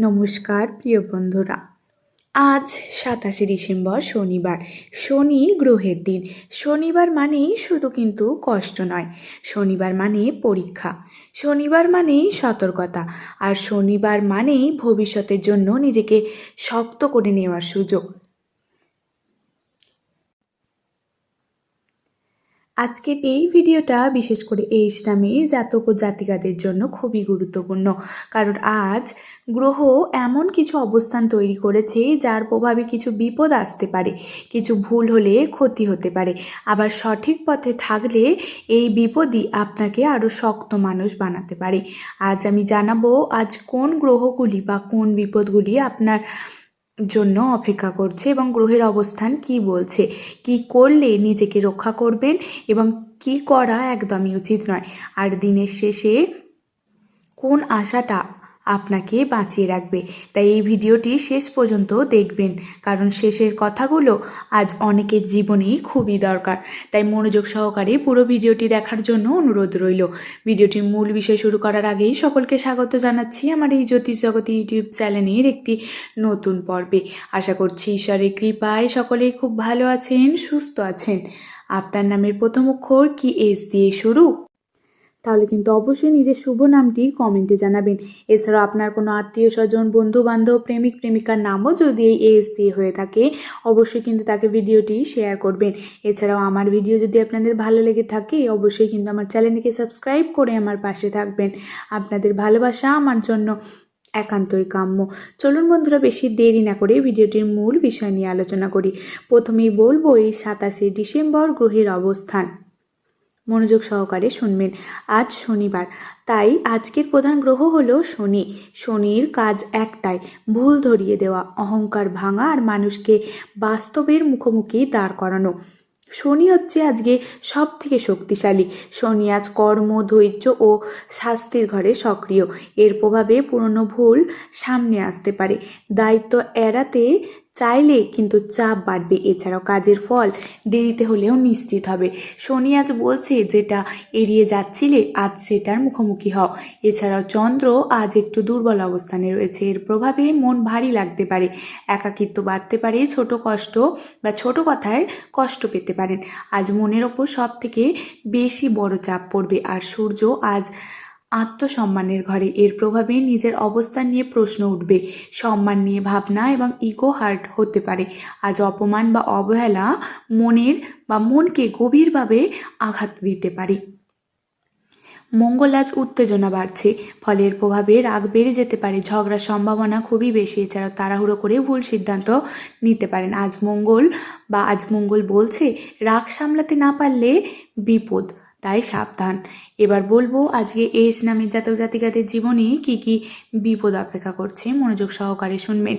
নমস্কার, প্রিয় বন্ধুরা। আজ সাতাশে ডিসেম্বর শনিবার। শনি গ্রহের দিন। শনিবার মানেই শুধু কিন্তু কষ্ট নয়। শনিবার মানে পরীক্ষা। শনিবার মানেই সতর্কতা। আর শনিবার মানেই ভবিষ্যতের জন্য নিজেকে শক্ত করে নেওয়ার সুযোগ। আজকের এই ভিডিওটা বিশেষ করে এই ইসলামের জাতক ও জাতিকাদের জন্য খুবই গুরুত্বপূর্ণ। কারণ আজ গ্রহ এমন কিছু অবস্থান তৈরি করেছে যার প্রভাবে কিছু বিপদ আসতে পারে, কিছু ভুল হলে ক্ষতি হতে পারে। আবার সঠিক পথে থাকলে এই বিপদই আপনাকে আরও শক্ত মানুষ বানাতে পারে। আজ আমি জানাব আজ কোন গ্রহগুলি বা কোন বিপদগুলি আপনার জন্য অপেক্ষা করছে এবং গ্রহের অবস্থান কি বলছে, কি করলে নিজেকে রক্ষা করবেন এবং কি করা একদমই উচিত নয়। আর দিনের শেষে কোন আশাটা আপনাকে বাঁচিয়ে রাখবে। তাই এই ভিডিওটি শেষ পর্যন্ত দেখবেন, কারণ শেষের কথাগুলো আজ অনেকের জীবনেই খুবই দরকার। তাই মনোযোগ সহকারে পুরো ভিডিওটি দেখার জন্য অনুরোধ রইল। ভিডিওটির মূল বিষয় শুরু করার আগেই সকলকে স্বাগত জানাচ্ছি আমার এই জ্যোতিষ জগতী ইউটিউব চ্যানেলের একটি নতুন পর্বে। আশা করছি ঈশ্বরের কৃপায় সকলেই খুব ভালো আছেন, সুস্থ আছেন। আপনার নামের প্রথম অক্ষর কি এস দিয়ে শুরু? তাহলে কিন্তু অবশ্যই নিজের শুভ নামটি কমেন্টে জানাবেন। এছাড়াও আপনার কোনো আত্মীয় স্বজন বন্ধু বান্ধব প্রেমিক, প্রেমিকার নামও যদি এই এস দিয়ে হয়ে থাকে, অবশ্যই কিন্তু তাকে ভিডিওটি শেয়ার করবেন। এছাড়াও আমার ভিডিও যদি আপনাদের ভালো লেগে থাকে, অবশ্যই কিন্তু আমার চ্যানেলটিকে সাবস্ক্রাইব করে আমার পাশে থাকবেন। আপনাদের ভালোবাসা আমার জন্য একান্তই কাম্য। চলুন বন্ধুরা, বেশি দেরি না করে ভিডিওটির মূল বিষয় নিয়ে আলোচনা করি। প্রথমেই বলব, এই সাতাশে ডিসেম্বর গ্রহের অবস্থান। মনোযোগ সহকারে শুনবেন। আজ শনিবার, তাই আজকের প্রধান গ্রহ হলো শনি। শনির কাজ একটাই, ভুল ধরিয়ে দেওয়া, অহংকার ভাঙা আর মানুষকে বাস্তবের মুখোমুখি দাঁড় করানো। শনি হচ্ছে আজকে সব থেকে শক্তিশালী। শনি আজ কর্ম, ধৈর্য ও শাস্তির ঘরে সক্রিয়। এর প্রভাবে পুরনো ভুল সামনে আসতে পারে। দায়িত্ব এড়াতে চাইলে কিন্তু চাপ বাড়বে। এছাড়াও কাজের ফল দেরিতে হলেও নিশ্চিত হবে। শনি আজ বলছে যেটা এড়িয়ে যাচ্ছিলে, আজ সেটার মুখোমুখি হও। এছাড়াও চন্দ্র আজ একটু দুর্বল অবস্থানে রয়েছে। এর প্রভাবে মন ভারী লাগতে পারে। একাকিত্ব বাড়তে পারে, ছোট কষ্ট বা ছোট কথায় কষ্ট পেতে পারেন। আজ মনের ওপর সব থেকে বেশি বড় চাপ পড়বে। আর সূর্য আজ আত্মসম্মানের ঘরে। এর প্রভাবে নিজের অবস্থান নিয়ে প্রশ্ন উঠবে। সম্মান নিয়ে ভাবনা এবং ইগো হার্ট হতে পারে। আজ অপমান বা অবহেলা মনের বা মনকে গভীরভাবে আঘাত দিতে পারে। মঙ্গল আজ উত্তেজনা বাড়ছে। ফলে এর প্রভাবে রাগ বেড়ে যেতে পারে। ঝগড়ার সম্ভাবনা খুবই বেশি। এছাড়াও তাড়াহুড়ো করে ভুল সিদ্ধান্ত নিতে পারেন। আজ মঙ্গল বা আজ মঙ্গল বলছে, রাগ সামলাতে না পারলে বিপদ। তাই সাবধান। এবার বলব, আজকে এস নামের জাতক জাতিকাদের জীবনে কি কি বিপদ অপেক্ষা করছে মনোযোগ সহকারে শুনবেন।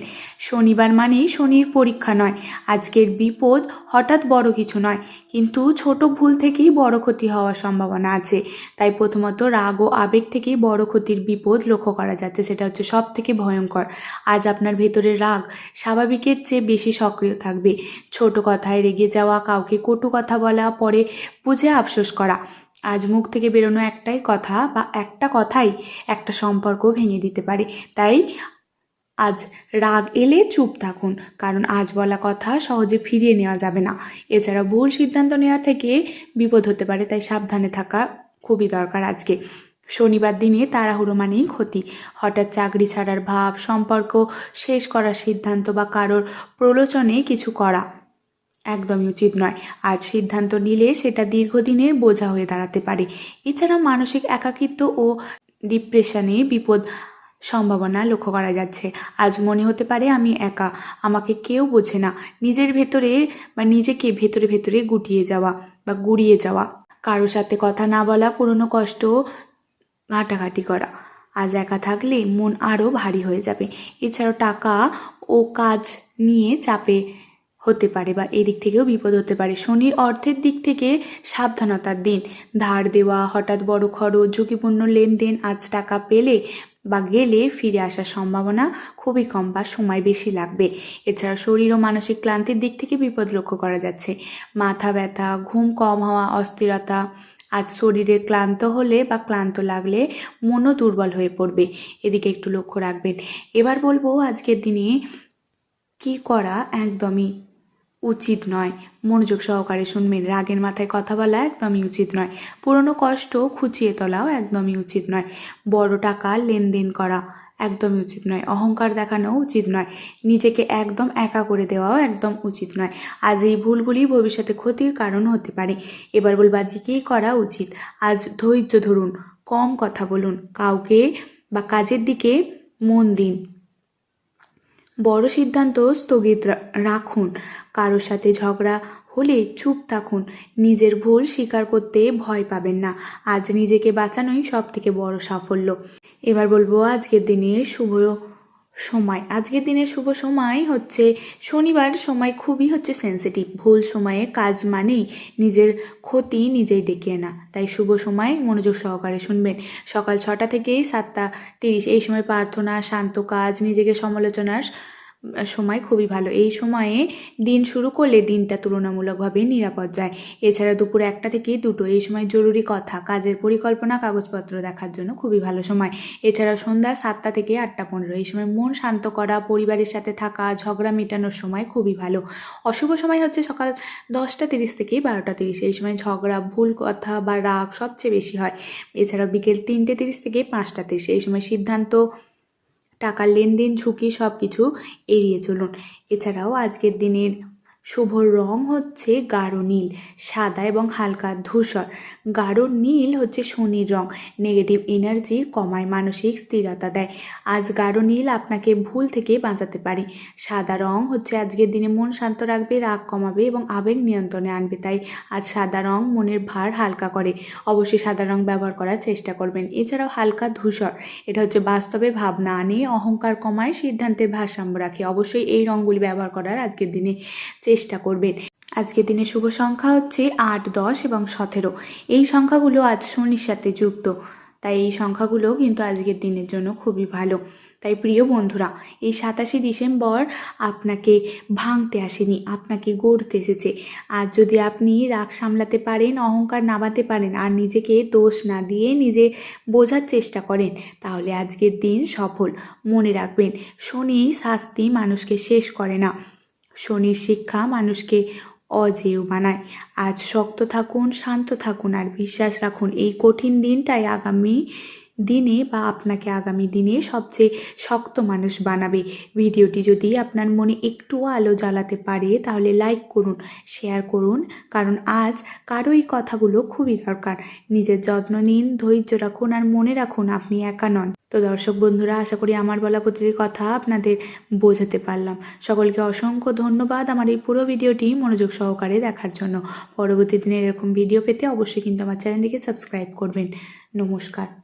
শনিবার মানেই শনির পরীক্ষা নয়, আজকের বিপদ হঠাৎ বড় কিছু নয়, কিন্তু ছোট ভুল থেকেই বড় ক্ষতি হওয়ার সম্ভাবনা আছে। তাই প্রথমত রাগ ও আবেগ থেকেই বড় ক্ষতির বিপদ লক্ষ্য করা যাচ্ছে, সেটা হচ্ছে সব থেকে ভয়ঙ্কর। আজ আপনার ভেতরে রাগ স্বাভাবিকের চেয়ে বেশি সক্রিয় থাকবে। ছোট কথায় রেগে যাওয়া, কাউকে কটু কথা বলা, পরে বুঝে আফসোস করা আজ মুখ থেকে বেরোনো একটাই কথা বা একটা কথাই একটা সম্পর্ক ভেঙে দিতে পারে। তাই আজ রাগ এলে চুপ থাকুন, কারণ আজ বলা কথা সহজে ফিরিয়ে নেওয়া যাবে না। এছাড়া ভুল সিদ্ধান্ত নেওয়া থেকে বিপদ হতে পারে, তাই সাবধানে থাকা খুবই দরকার আজকে। শনিবার দিনে তাড়াহুড়ো মানেই ক্ষতি। হঠাৎ চাকরি ছাড়ার ভাব, সম্পর্ক শেষ করার সিদ্ধান্ত বা কারোর প্রলোচনে কিছু করা। একদমই উচিত নয়। আজ সিদ্ধান্ত নিলে সেটা দীর্ঘদিনের বোঝা হয়ে দাঁড়াতে পারে। এছাড়া মানসিক একাকিত্ব ও ডিপ্রেশনে বিপদ সম্ভাবনা লক্ষ্য করা যাচ্ছে। আজ মনে হতে পারে আমি একা, আমাকে কেউ বোঝে না। নিজের ভেতরে বা নিজেকে ভেতরে ভেতরে গুটিয়ে যাওয়া বা গুড়িয়ে যাওয়া, কারও সাথে কথা না বলা, পুরনো কষ্ট ঘাটাঘাটি করা। আজ একা থাকলে মন আরও ভারী হয়ে যাবে। এছাড়াও টাকা ও কাজ নিয়ে চাপে হতে পারে বা এদিক থেকেও বিপদ হতে পারে। শনির অর্থের দিক থেকে সাবধানতার দিন। ধার দেওয়া, হঠাৎ বড় খরচ, ঝুঁকিপূর্ণ লেনদেন, আজ টাকা পেলে বা গেলে ফিরে আসার সম্ভাবনা খুবই কম বা সময় বেশি লাগবে। এছাড়া শরীর ও মানসিক ক্লান্তির দিক থেকে বিপদ লক্ষ্য করা যাচ্ছে। মাথা ব্যথা, ঘুম কম হওয়া, অস্থিরতা, আজ শরীরে ক্লান্ত হলে বা ক্লান্ত লাগলে মনও দুর্বল হয়ে পড়বে। এদিকে একটু লক্ষ্য রাখবেন। এবার বলব আজকের দিনে কি করা একদমই উচিত নয়। মনোযোগ সহকারে শুনবেন। রাগের মাথায় কথা বলা একদমই উচিত নয়। পুরনো কষ্ট খুঁচিয়ে তোলাও একদমই উচিত নয়। বড় টাকা লেনদেন করা একদমই উচিত নয়। অহংকার দেখানো উচিত নয়। নিজেকে একদম একা করে দেওয়াও একদম উচিত নয়। আজ এই ভুলগুলি ভবিষ্যতে ক্ষতির কারণ হতে পারে। এবার বলব আজ কী করা উচিত? আজ ধৈর্য ধরুন, কম কথা বলুন। কাউকে বা কাজের দিকে মন দিন। বড় সিদ্ধান্ত স্থগিত রাখুন। কারোর সাথে ঝগড়া হলে চুপ থাকুন। নিজের ভুল স্বীকার করতে ভয় পাবেন না। আজ নিজেকে বাঁচানোই সব থেকে বড় সাফল্য। এবার বলব, আজকের দিনে শুভ সময়। আজকের দিনের শুভ সময় হচ্ছে শনিবার। সময় খুবই হচ্ছে সেন্সিটিভ ভুল সময়ে কাজ মানেই নিজের ক্ষতি নিজেই ডেকে না তাই শুভ সময় মনোযোগ সহকারে শুনবেন। সকাল ছটা থেকে সাতটা তিরিশ। এই সময় প্রার্থনা, শান্ত কাজ, নিজেকে সমালোচনার সময় খুবই ভালো। এই সময়ে দিন শুরু করলে দিনটা তুলনামূলকভাবে নিরাপদ যায়। এছাড়া দুপুর একটা থেকে দুটো এই সময় জরুরি কথা, কাজের পরিকল্পনা, কাগজপত্র দেখার জন্য খুবই ভালো সময়। এছাড়া সন্ধ্যা সাতটা থেকে আটটা পনেরো, এই সময় মন শান্ত করা, পরিবারের সাথে থাকা, ঝগড়া মেটানোর সময় খুবই ভালো। অশুভ সময় হচ্ছে সকাল দশটা তিরিশ থেকে বারোটা তিরিশ, এই সময় ঝগড়া, ভুল কথা বা রাগ সবচেয়ে বেশি হয়। এছাড়া বিকেল তিনটে তিরিশ থেকে পাঁচটা তিরিশ, এই সময় সিদ্ধান্ত টাকার লেনদেন ঝুঁকি সব কিছু এড়িয়ে চলুন। এছাড়াও আজকের দিনের শুভ রং হচ্ছে গাঢ় নীল, সাদা এবং হালকা ধূসর। গাঢ় নীল হচ্ছে শনির রং নেগেটিভ এনার্জি কমায় মানসিক স্থিরতা দেয়। আজ গাঢ় নীল আপনাকে ভুল থেকে বাঁচাতে পারে। সাদা রং হচ্ছে আজকের দিনে মন শান্ত রাখবে, রাগ কমাবে এবং আবেগ নিয়ন্ত্রণে আনবে। তাই আজ সাদা রং মনের ভার হালকা করে। অবশ্যই সাদা রং ব্যবহার করার চেষ্টা করবেন। এছাড়াও হালকা ধূসর, এটা হচ্ছে বাস্তবে ভাবনা আনে, অহংকার কমায়, সিদ্ধান্তের ভারসাম্য রাখে। অবশ্যই এই রঙগুলি ব্যবহার করার আজকের দিনে চেষ্টা করবেন। আজকের দিনে শুভ সংখ্যা হচ্ছে আট, দশ এবং সতেরো। এই সংখ্যাগুলো আজ শনির সাথে যুক্ত। তাই এই সংখ্যাগুলো কিন্তু আজকের দিনের জন্য খুবই ভালো। তাই প্রিয় বন্ধুরা, এই সাতাশে ডিসেম্বর আপনাকে ভাঙতে আসেনি, আপনাকে গড়তে এসেছে। আর যদি আপনি রাগ সামলাতে পারেন, অহংকার নামাতে পারেন, আর নিজেকে দোষ না দিয়ে নিজে বোঝার চেষ্টা করেন, তাহলে আজকের দিন সফল। মনে রাখবেন, শনি শাস্তি মানুষকে শেষ করে না। শনির শিক্ষা মানুষকে অজেয় বানায়। আজ শক্ত থাকুন, শান্ত থাকুন আর বিশ্বাস রাখুন, এই কঠিন দিনটাই আগামী দিনে বা আপনাকে আগামী দিনে সবচেয়ে শক্ত মানুষ বানাবে। ভিডিওটি যদি আপনার মনে একটুও আলো জ্বালাতে পারে, তাহলে লাইক করুন শেয়ার করুন, কারণ আজ কারও এই কথাগুলো খুবই দরকার। নিজের যত্ন নিন, ধৈর্য রাখুন আর মনে রাখুন আপনি একা নন। তো দর্শক বন্ধুরা, আশা করি আমার বলা প্রতিটি কথা আপনাদের বোঝাতে পারলাম। সকলকে অসংখ্য ধন্যবাদ আমার এই পুরো ভিডিওটি মনোযোগ সহকারে দেখার জন্য। পরবর্তী দিনে এরকম ভিডিও পেতে অবশ্যই কিন্তু আমার চ্যানেলটিকে সাবস্ক্রাইব করবেন। নমস্কার।